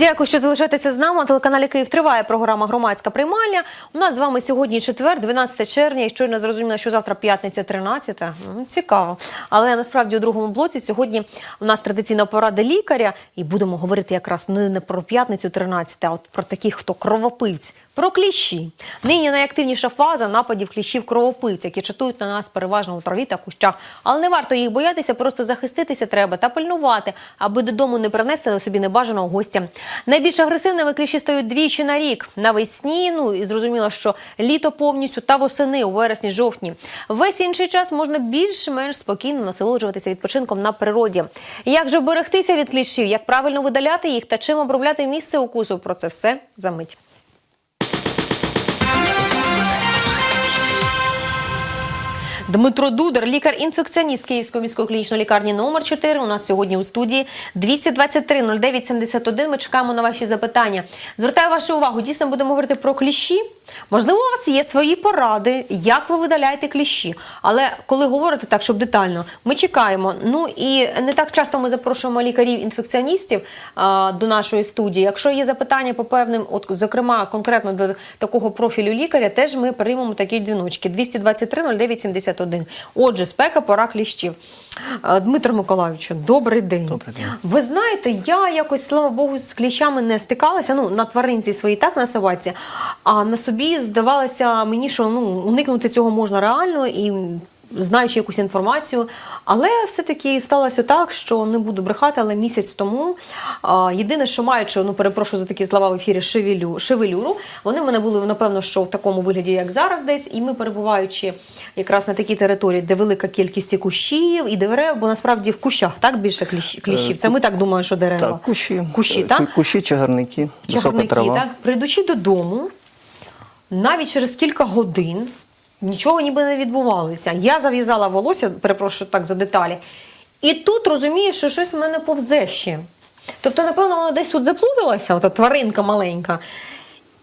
Дякую, що залишаєтеся з нами. На телеканалі Київ триває програма Громадська приймальня. У нас з вами сьогодні четвер, 12 червня. І щойно зрозуміло, що завтра п'ятниця, 13. М, Цікаво. Але насправді у другому блоці сьогодні у нас традиційна порада лікаря, і будемо говорити якраз ну, не про п'ятницю 13, а от про таких, хто кровопивць. Про кліщі. Нині найактивніша фаза нападів кліщів кровопивць, які чатують на нас переважно у траві та кущах. Але не варто їх боятися, просто захиститися треба та пильнувати, аби додому не принести на собі небажаного гостя. Найбільш агресивними кліщі стають двічі на рік. Навесні, ну і зрозуміло, що літо повністю та восени у вересні-жовтні. Весь інший час можна більш-менш спокійно насолоджуватися відпочинком на природі. Як же берегтися від кліщів, як правильно видаляти їх та чим обробляти місце укусу? Про це все за мить. Дмитро Дудар, лікар-інфекціоніст Київської міської клінічної лікарні номер 4 У нас сьогодні у студії 223 09 71. Ми чекаємо на ваші запитання. Звертаю вашу увагу. Дійсно будемо говорити про кліщі. Можливо, у вас є свої поради, як ви видаляєте кліщі. Але коли говорите так, щоб детально, ми чекаємо. Ну і не так часто ми запрошуємо лікарів-інфекціоністів до нашої студії. Якщо є запитання по певним, от зокрема конкретно до такого профілю лікаря, теж ми приймемо такі дзвіночки 223 09 71. Отже, спека, пора кліщів. Дмитро Миколайовичу, добрий день. Добрий день. Ви знаєте, я якось, слава Богу, з кліщами не стикалася. Ну, на тваринці своїй так на собаці. А на собі здавалося мені, що ну, уникнути цього можна реально і знаючи якусь інформацію. Але все-таки сталося так, що не буду брехати, але місяць тому а, єдине, що маючи, ну перепрошую за такі слова в ефірі, шевелю, шевелюру, вони в мене були напевно, що в такому вигляді, як зараз, десь, і ми перебуваючи якраз на такій території, де велика кількість і кущів і дерев, бо насправді в кущах так більше кліщів. Це ми так думаємо, що дерева. Так, кущі, Кущі, Е, так? ку- кущі, чагарники, висока чагарники, трава. так? Прийдучи додому, навіть через кілька годин нічого ніби не відбувалося. Я зав'язала волосся, перепрошую так за деталі, і тут розумію, що щось в мене повзе ще. Тобто, напевно, воно десь тут заплуталося, ота тваринка маленька.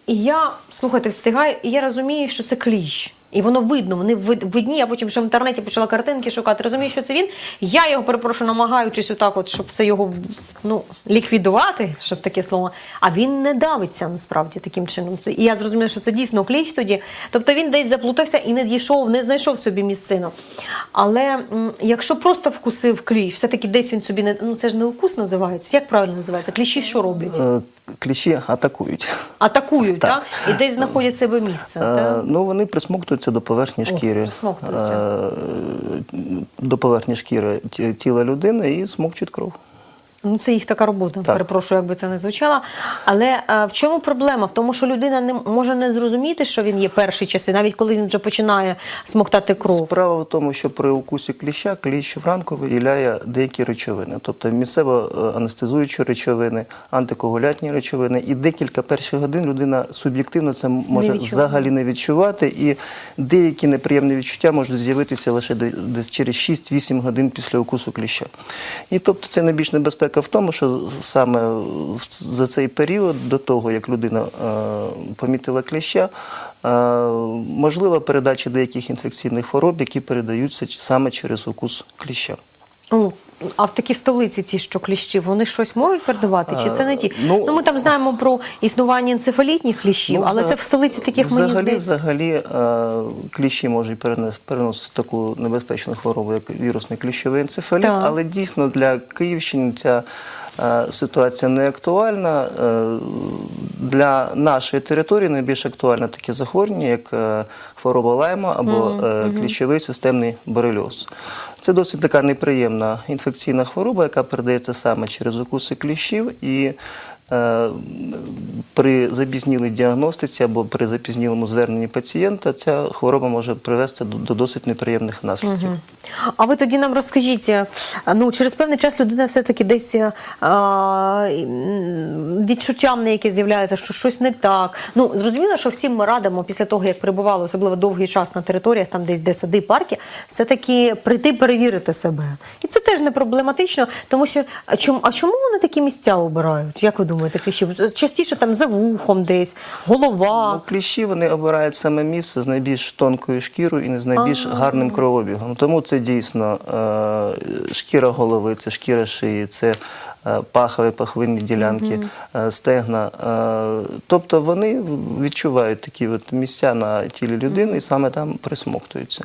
І я, слухайте, встигаю, і я розумію, що це кліщ. І воно видно, вони вид- видні. Я потім ще в інтернеті почала картинки шукати. Розумію, що це він. Я його перепрошую, намагаючись отак, от, щоб все його ну, ліквідувати, щоб таке слово. А він не давиться насправді таким чином. Це і я зрозуміла, що це дійсно кліщ тоді. Тобто він десь заплутався і не дійшов, не знайшов собі місцину. Але якщо просто вкусив кліщ, все-таки десь він собі не ну це ж не укус називається. Як правильно називається? Кліщі що роблять? Кліщі атакують. Атакують, так? Так. І десь знаходять себе місце. Так? Ну, вони присмоктуються до поверхні О, шкіри. присмоктуються. Е, До поверхні шкіри ті- тіла людини і смокчуть кров. Ну, це їх така робота. Так. Перепрошую, якби це не звучало. Але а, в чому проблема? В тому, що людина не може не зрозуміти, що він є перші часи, навіть коли він вже починає смоктати кров. Справа в тому, що при укусі кліща кліщ вранку виділяє деякі речовини, тобто місцево е, анестезуючі речовини, антикоагулятні речовини. І декілька перших годин людина суб'єктивно це може відчуває. взагалі не відчувати. І деякі неприємні відчуття можуть з'явитися лише десь через 6-8 годин після укусу кліща. І тобто це найбільш небезпека в тому, що саме за цей період, до того як людина е, помітила кліща, е, можлива передача деяких інфекційних хвороб, які передаються саме через укус кліща. А в такі столиці, ті, що кліщі, вони щось можуть передавати? Чи це не ті? Ну, ну, ми там знаємо про існування енцефалітних кліщів, Ну, але це в столиці таких мені взагалі, здається. взагалі е, кліщі можуть переносити таку небезпечну хворобу, як вірусний кліщовий енцефаліт, Так. але дійсно для Київщини ця е, ситуація не актуальна. Е, Для нашої території найбільш актуальне таке захворювання, як е, хвороба лайма або е, кліщовий системний борельоз. Це досить така неприємна інфекційна хвороба, яка передається саме через укуси кліщів і е, при запізнілій діагностиці або при запізнілому зверненні пацієнта ця хвороба може привести до, до досить неприємних наслідків. А ви тоді нам розкажіть, е, ну через певний час людина все-таки десь е, а, відчуттям не яке з'являється, що щось не так. Ну зрозуміло, що всім ми радимо після того, як прибували особливо довгий час на територіях, там десь де сади, парки, все-таки прийти перевірити себе. І це теж не проблематично, тому що а чому, а чому вони такі місця обирають? Як ви думаєте, кліщів? Частіше там за вухом десь, голова. Ну, кліщі вони обирають саме місце з найбільш тонкою шкірою і з найбільш гарним кровообігом. Тому це дійсно е, шкіра голови, це шкіра шиї, це е, пахові, пахвинні ділянки, е, стегна. Тобто вони відчувають такі от місця на тілі людини і саме там присмоктуються.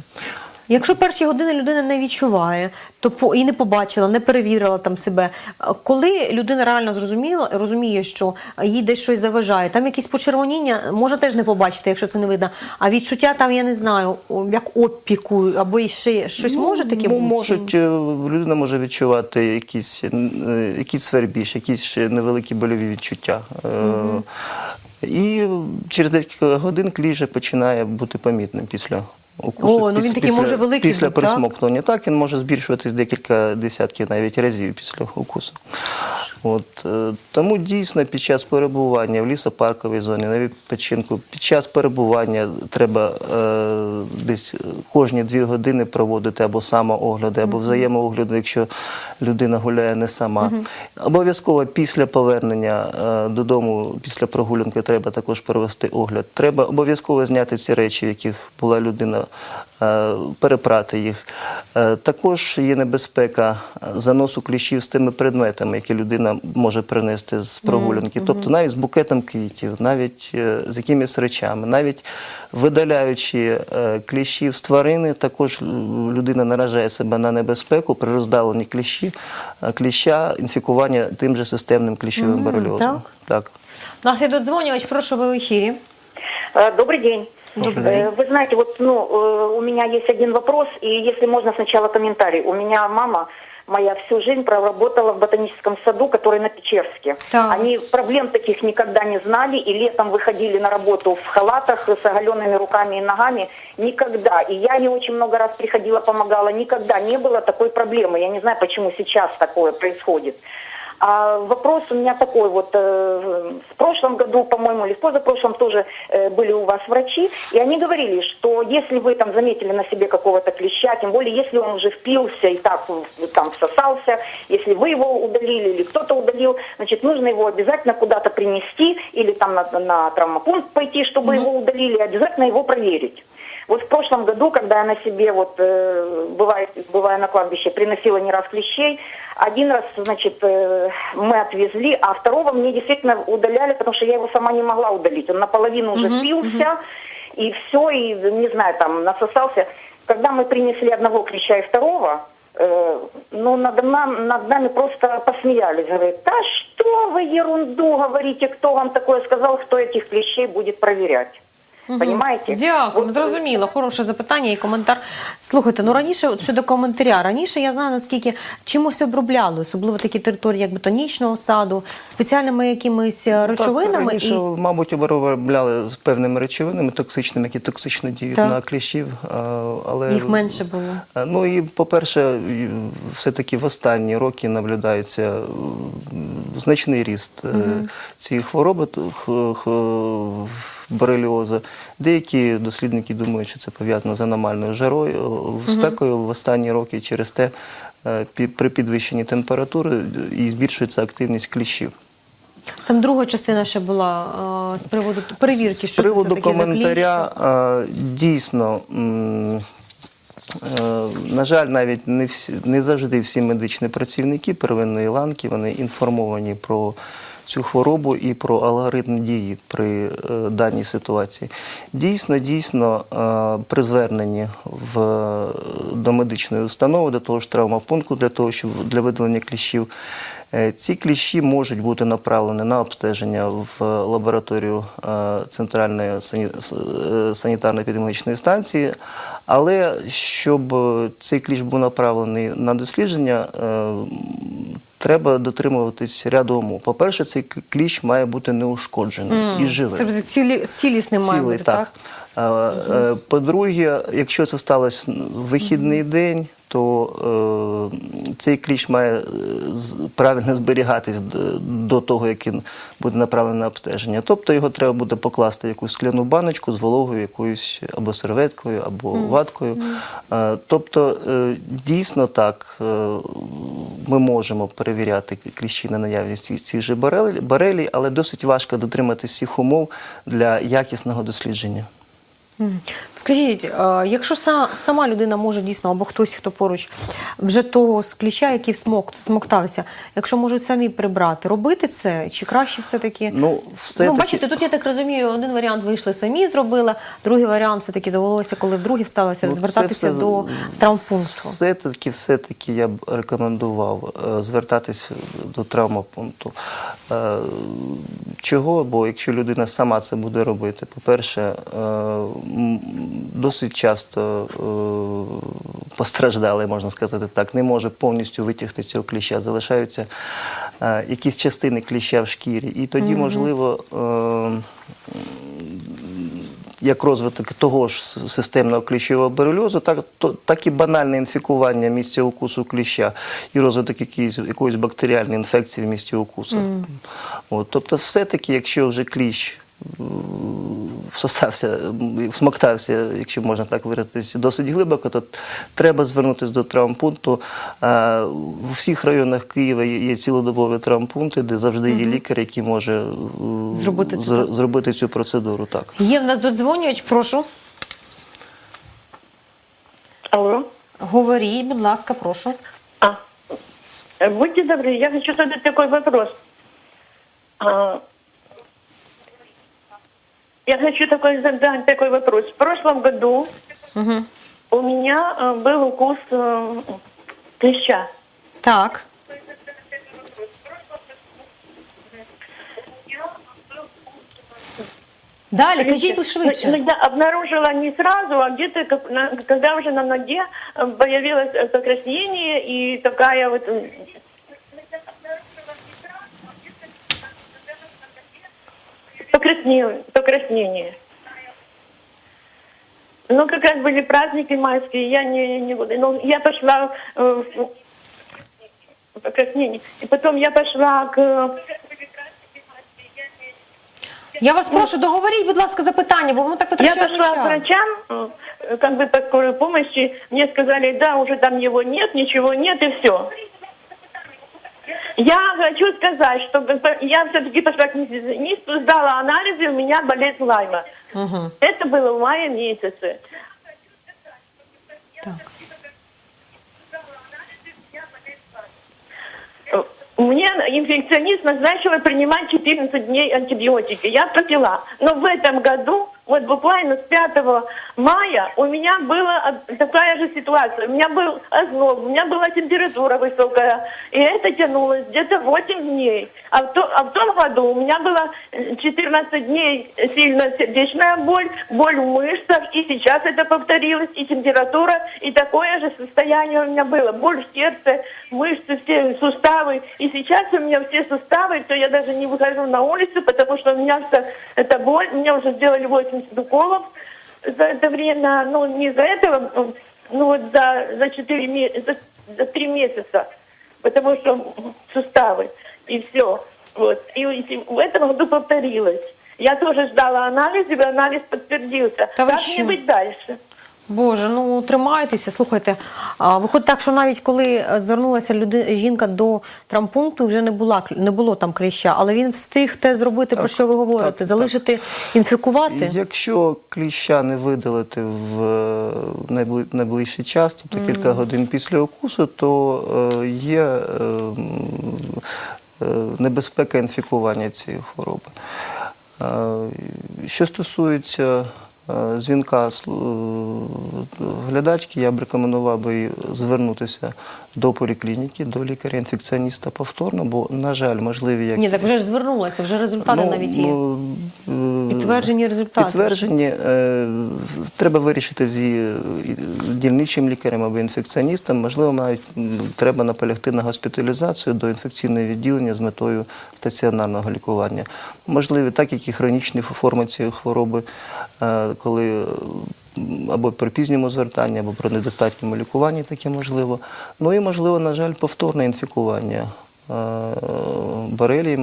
Якщо перші години людина не відчуває, то по і не побачила, не перевірила там себе. Коли людина реально зрозуміла, розуміє, що їй десь щось заважає, там якісь почервоніння може теж не побачити, якщо це не видно. А відчуття там, я не знаю, як опіку або ще щось може таке Ну, бути? Можуть, е, людина може відчувати якісь, е, якісь свербіж, якісь невеликі больові відчуття. Е, І через декілька годин клій починає бути помітним після укусу. О, ну він такий може великий Після так? присмокнення. Так, він може збільшуватись декілька десятків навіть разів після укусу. От, е, тому дійсно під час перебування в лісопарковій зоні, на відпочинку, під час перебування треба е, десь кожні дві години проводити або самоогляди, або взаємоогляди, якщо людина гуляє не сама. Обов'язково після повернення е, додому, після прогулянки, треба також провести огляд. Треба обов'язково зняти ці речі, в яких була людина, е, перепрати їх. Е, Також є небезпека е, заносу кліщів з тими предметами, які людина може принести з прогулянки. Тобто навіть з букетом квітів, навіть е, з якимись речами, навіть видаляючи е, кліщів з тварини, також е, людина наражає себе на небезпеку при роздавленні кліщів, е, кліща, інфікування тим же системним кліщовим Мгм, борельозом. так. так. У нас є додзвонювач, прошу ви в ефірі. Добрый день. Добрый Э, Вы знаете, вот ну, э, у меня есть один вопрос, и если можно сначала комментарий. У меня мама моя всю жизнь проработала в ботаническом саду, который на Печерске. Так. Они проблем таких никогда не знали, и летом выходили на работу в халатах с оголенными руками и ногами. Никогда. И я не очень много раз приходила, помогала. Никогда не было такой проблемы. Я не знаю, почему сейчас такое происходит. А вопрос у меня такой вот, э, в прошлом году, по-моему, или в позапрошлом тоже э, были у вас врачи, и они говорили, что если вы там заметили на себе какого-то клеща, тем более если он уже впился и так в- там всосался, если вы его удалили или кто-то удалил, значит, нужно его обязательно куда-то принести или там на, на травмопункт пойти, чтобы его удалили, обязательно его проверить. Вот в прошлом году, когда я на себе, вот, э, бывает, бывая на кладбище, приносила не раз клещей, один раз, значит, э, мы отвезли, а второго мне действительно удаляли, потому что я его сама не могла удалить. Он наполовину уже спился, и все, и, не знаю, там, насосался. Когда мы принесли одного клеща и второго, э, ну, над, нам, над нами просто посмеялись. Говорят, да что вы ерунду говорите, кто вам такое сказал, кто этих клещей будет проверять? Понимаете? Дякую, Вот, зрозуміло. Хороше запитання і коментар. Слухайте, ну раніше от щодо коментаря, раніше я знаю, наскільки чимось обробляли, особливо такі території, як ботанічного саду, спеціальними якимись е, речовинами. Так, раніше, і... мабуть, обробляли з певними речовинами токсичними, які токсично діють Так. на кліщів. Але Їх менше було. Ну і по-перше, все-таки в останні роки наблюдається значний ріст е, цієї хвороби т- х- х- бореліозу. Деякі дослідники думають, що це пов'язано з аномальною жарою, спекою в останні роки через те е, при підвищенні температури е, і збільшується активність кліщів. Там друга частина ще була е, з приводу перевірки, З що приводу це за кліщ. коментаря, дійсно, на жаль, навіть не, всі, не завжди всі медичні працівники первинної ланки вони інформовані про цю хворобу і про алгоритм дії при е, даній ситуації. Дійсно, дійсно, е, при зверненні в, до медичної установи, до того ж травмопункту, для того, щоб для видалення кліщів, Е, Ці кліщі можуть бути направлені на обстеження в лабораторію е, Центральної сані- с- е, санітарно-епідеміологічної станції, але щоб е, цей кліщ був направлений на дослідження, е, треба дотримуватись ряду умов. По-перше, цей к- кліщ має бути неушкоджений і живий. Тобто цілі, цілісний має Цілий, бути, так? так. Е, е, По-друге, якщо це сталося в вихідний день, то е, цей кліщ має е, правильно зберігатись до того, як він буде направлений на обстеження. Тобто його треба буде покласти в якусь скляну баночку з вологою якоюсь або серветкою, або ваткою. Е, Тобто, е, дійсно так, е, ми можемо перевіряти кліщі на наявність цих- же барелі- але досить важко дотриматись всіх умов для якісного дослідження. Скажіть, е, якщо сама людина може дійсно, або хтось, хто поруч, вже того з кліща, який всмок, смоктався, якщо можуть самі прибрати, робити це? Чи краще все-таки? Ну, все ну, бачите, тут я так розумію, один варіант вийшли самі зробили, другий варіант все-таки довелося, коли вдруге сталося, Ну, звертатися все- до травмпункту. Все-таки, все-таки я б рекомендував е, звертатись до травмопункту. Е, Чого? Бо якщо людина сама це буде робити, по-перше, досить часто е, постраждалий, можна сказати так, не може повністю витягти цього кліща. Залишаються е, якісь частини кліща в шкірі. І тоді, можливо, е, як розвиток того ж системного кліщового борельозу, так, то, так і банальне інфікування місця укусу кліща і розвиток якоїсь, якоїсь бактеріальної інфекції в місці укусу. От, тобто, все-таки, якщо вже кліщ всосався, всмоктався, якщо можна так виразитися, досить глибоко, то треба звернутися до травмпункту. Е, У всіх районах Києва є цілодобові травмпункти, де завжди є лікар, який може е, Зробити так? зробити цю процедуру. Так. Є в нас додзвонювач, прошу. Алло. Говоріть, будь ласка, прошу. А, э, будьте добры, я хочу задать такой вопрос. А, я хочу такой задать такой вопрос. В прошлом году Угу. у меня э, был укус э, клеща. Так. Далі, кажіть будь Но швидше. я обнаружила не сразу, а где-то, как на- когда уже на ноге э, появилось э, покраснение и такая вот... Покраснение. покраснение. Ну, как раз были праздники майские, я не, не буду. Ну, я пошла э, в покраснение. И потом я пошла к... Я вас прошу, договоріть, будь ласка, запитання, бо ми так Я витрачаємо пошла к час. врачам, э, как бы по скорой помощи, мне сказали, да, уже там его нет, ничего нет и все. Я хочу сказать, что я все-таки пошла к инфекционисту, сдала анализы, у меня болезнь Лайма. Угу. Это было в мае месяце. Так. Мне инфекционист назначила принимать 14 дней антибиотики. Я пропила. Но в этом году, вот буквально с 5 мая, у меня была од- такая же ситуация. У меня был озноб, у меня была температура высокая. И это тянулось где-то 8 дней. А в, то- а в том году у меня было э, 14 дней сильно сердечная боль, боль в мышцах. И сейчас это повторилось. И температура, и такое же состояние у меня было. Боль в сердце, мышцы, все суставы. И сейчас у меня все суставы, то я даже не выхожу на улицу, потому что у меня вся эта боль. Мне уже сделали 80 уколов за это время. Ну, не за этого, ну вот за, за 4 месяца, за, за 3 месяца. Потому что суставы. И все. Вот. И, и в этом году повторилось. Я тоже ждала анализ, и анализ подтвердился. Да вы как что? мне быть дальше? Боже, ну тримайтеся. Слухайте, а, виходить так, що навіть коли е, звернулася люди, жінка до травмпункту, вже не була кл- не було там кліща, але він встиг те зробити, про що ви говорите, так, залишити інфікувати. Якщо кліща не видалити в е, найбли- найближчий час, тобто кілька годин після укусу, то е, є е, м, е, небезпека інфікування цієї хвороби. Е, Що стосується е, дзвінка е, глядачки, я б рекомендував би звернутися до поліклініки, до лікаря-інфекціоніста повторно, бо, на жаль, можливі як Ні, так вже ж звернулася, вже результати Ну, навіть є. Підтверджені результати. Підтверджені. Е, треба вирішити зі е, дільничим лікарем або інфекціоністом. Можливо, навіть треба наполягти на госпіталізацію до інфекційного відділення з метою стаціонарного лікування. Можливі так, як і хронічні форми цієї хвороби, е, коли або при пізньому звертанні, або при недостатньому лікуванні таке можливо. Ну і можливо, на жаль, повторне інфікування е,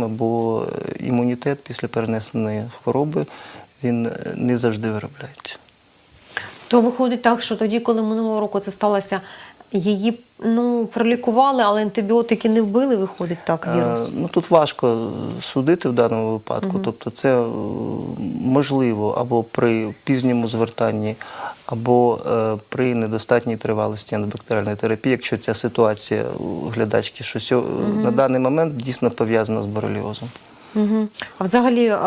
бо імунітет після перенесеної хвороби він не завжди виробляється. То виходить так, що тоді, коли минулого року це сталося її ну, пролікували, але антибіотики не вбили, виходить так, вірус. Е, Ну тут важко судити в даному випадку. Тобто, це е, можливо або при пізньому звертанні, або е, при недостатній тривалості антибактеріальної терапії, якщо ця ситуація у глядачки, що сьо- на даний момент дійсно пов'язана з бореліозом. Угу. А взагалі е,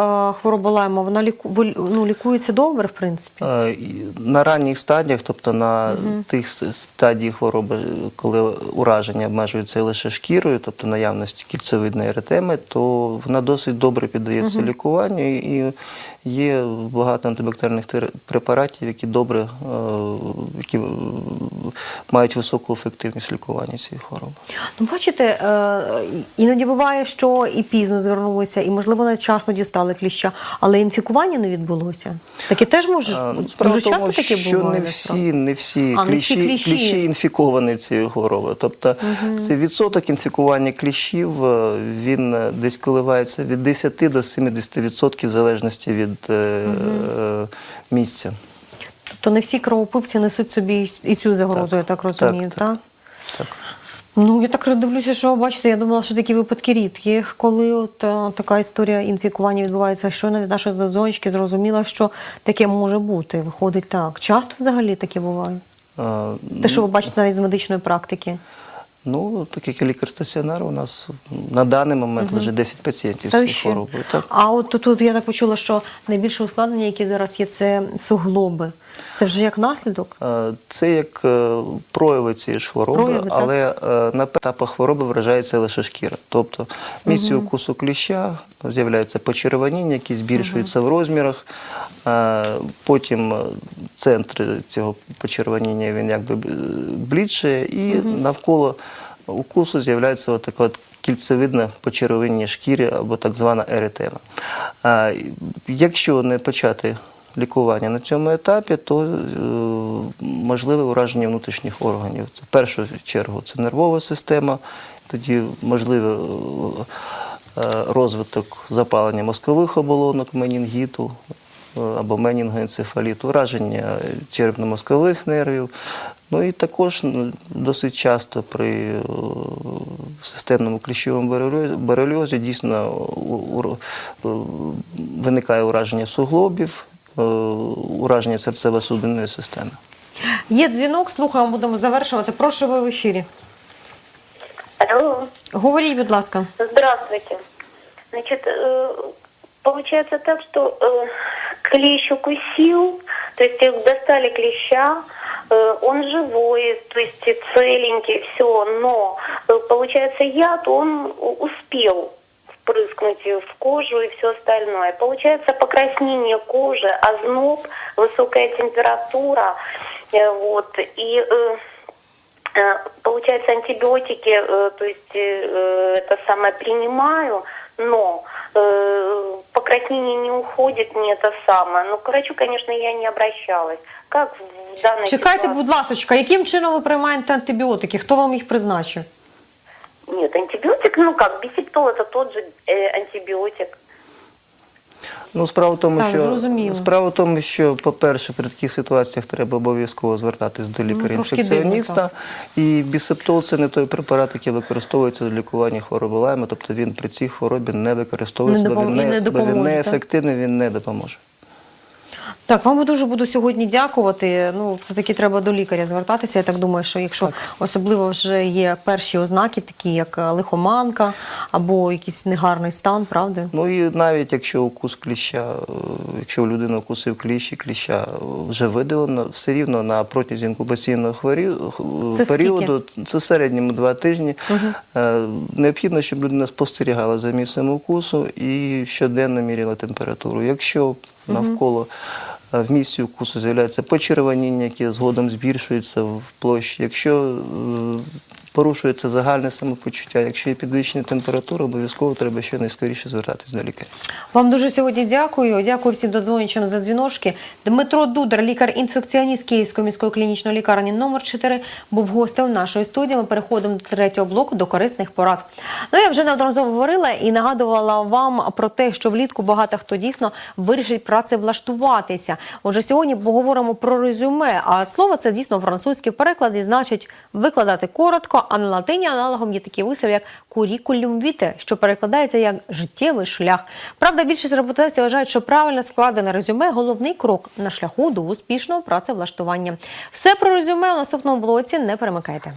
хвороба Лайма, вона ліку, ну, лікується добре, в принципі? Е, На ранніх стадіях, тобто на тих с- стадіях хвороби, коли ураження обмежується лише шкірою, тобто наявності кільцевидної еретеми, то вона досить добре піддається лікуванню і є багато антибактеріальних тер- препаратів, які добре, е, які е, мають високу ефективність лікування цієї хвороби. Ну, бачите, е, іноді буває, що і пізно звернулися, і, можливо, навіть вчасно дістали кліща, але інфікування не відбулося. Таке теж може. Дуже тому, часто таке що буває. не всі, не всі, А, не всі кліщі, кліщі. кліщі інфіковані цією хворобою. Тобто цей відсоток інфікування кліщів він десь коливається від 10 до 70% в залежності від е, е, місця. Тобто не всі кровопивці несуть собі і- цю загрозу, я так розумію, так, так? Так. Ну, я так дивлюся, що бачите, я думала, що такі випадки рідкі, коли от е, така історія інфікування відбувається, що навіть наша дзвонички зрозуміла, що таке може бути. Виходить так. Часто взагалі таке буває. Е, Те, що ви бачите навіть з медичної практики. Ну, так як лікар стаціонару, у нас на даний момент лежить 10 пацієнтів з цією хворобою. Так. А от тут, я так почула, що найбільше ускладнення, які зараз є, це суглоби. Це вже як наслідок. Е, Це як е, прояви цієї ж хвороби, Прояви, але е, на етапах хвороби вражається лише шкіра. Тобто місці укусу кліща з'являється почервоніння, які збільшуються в розмірах. Потім центр цього почервоніння він якби б- блідшає, і навколо укусу з'являється от така от кільцевидне почервоніння шкіри або так звана еретема. Е, Якщо не почати лікування на цьому етапі, то е, можливе ураження внутрішніх органів. Це в першу чергу це нервова система, тоді можливе е, е, розвиток запалення мозкових оболонок, менінгіту або менінгоенцефаліту, ураження черепно-мозкових нервів. Ну і також ну, досить часто при е, системному кліщовому бореліозі- бореліозі дійсно у- у- е, виникає ураження суглобів, е, ураження серцево-судинної системи. Є дзвінок, слухаємо, будемо завершувати. Прошу ви в ефірі. Алло. Говоріть, будь ласка. Здравствуйте. Значит, э, получается так, что э, клещ укусил, то есть э, достали клеща, э, Он живой, то есть целенький, все, но э, получается яд, он успел впрыскнуть в кожу и все остальное. Получается покраснение кожи, озноб, высокая температура, э, вот, и э, Получается, антибиотики, то есть это самое принимаю, но покраснение не уходит, не это самое. Ну, к врачу, конечно, я не обращалась. Как в данной Чекайте, будь ласка, яким чином ви приймаєте антибіотики? Хто вам їх призначив? Нет, антибиотик, ну как, бисептол это тот же э, антибиотик. Ну, справа в тому, Так, що зрозуміло. справа в тому, що, по-перше, при таких ситуаціях треба обов'язково звертатись до Ну, лікаря-інфекціоніста. І бісептол це не той препарат, який використовується для лікування хвороби лайма. Тобто він при цій хворобі не використовується, Не бо він не не, бо він допоможе, не ефективний, він не допоможе. Так, вам дуже буду сьогодні дякувати. Ну, все-таки треба до лікаря звертатися. Я так думаю, що якщо особливо вже є перші ознаки, такі як е, лихоманка або якийсь негарний стан, правда? Ну і навіть якщо укус кліща, е, якщо у людини укусив кліщ і кліща вже видалено, все рівно на протязі інкубаційного хворі... Це періоду, це середньому два тижні, е, необхідно, щоб людина спостерігала за місцем укусу і щоденно міряла температуру. Якщо навколо е, в місці укусу з'являється почервоніння, яке згодом збільшується в площі, якщо е, порушується загальне самопочуття. Якщо є підвищення температури, обов'язково треба ще найскоріше звертатись до лікаря. Вам дуже сьогодні дякую. Дякую всім додзвоничам за дзвіночки. Дмитро Дудар, лікар-інфекціоніст Київської міської клінічної лікарні номер 4 був гостем нашої студії. Ми переходимо до третього блоку до корисних порад. Ну я вже неодноразово говорила і нагадувала вам про те, що влітку багато хто дійсно вирішить працевлаштуватися. Отже, сьогодні поговоримо про резюме. А слово це дійсно французький переклад і значить викладати коротко. А на латині аналогом є такий вислів, як курікулюм віте, що перекладається як життєвий шлях. Правда, більшість роботодавців вважають, що правильно складене резюме головний крок на шляху до успішного працевлаштування. Все про резюме у наступному блоці. Не перемикайте.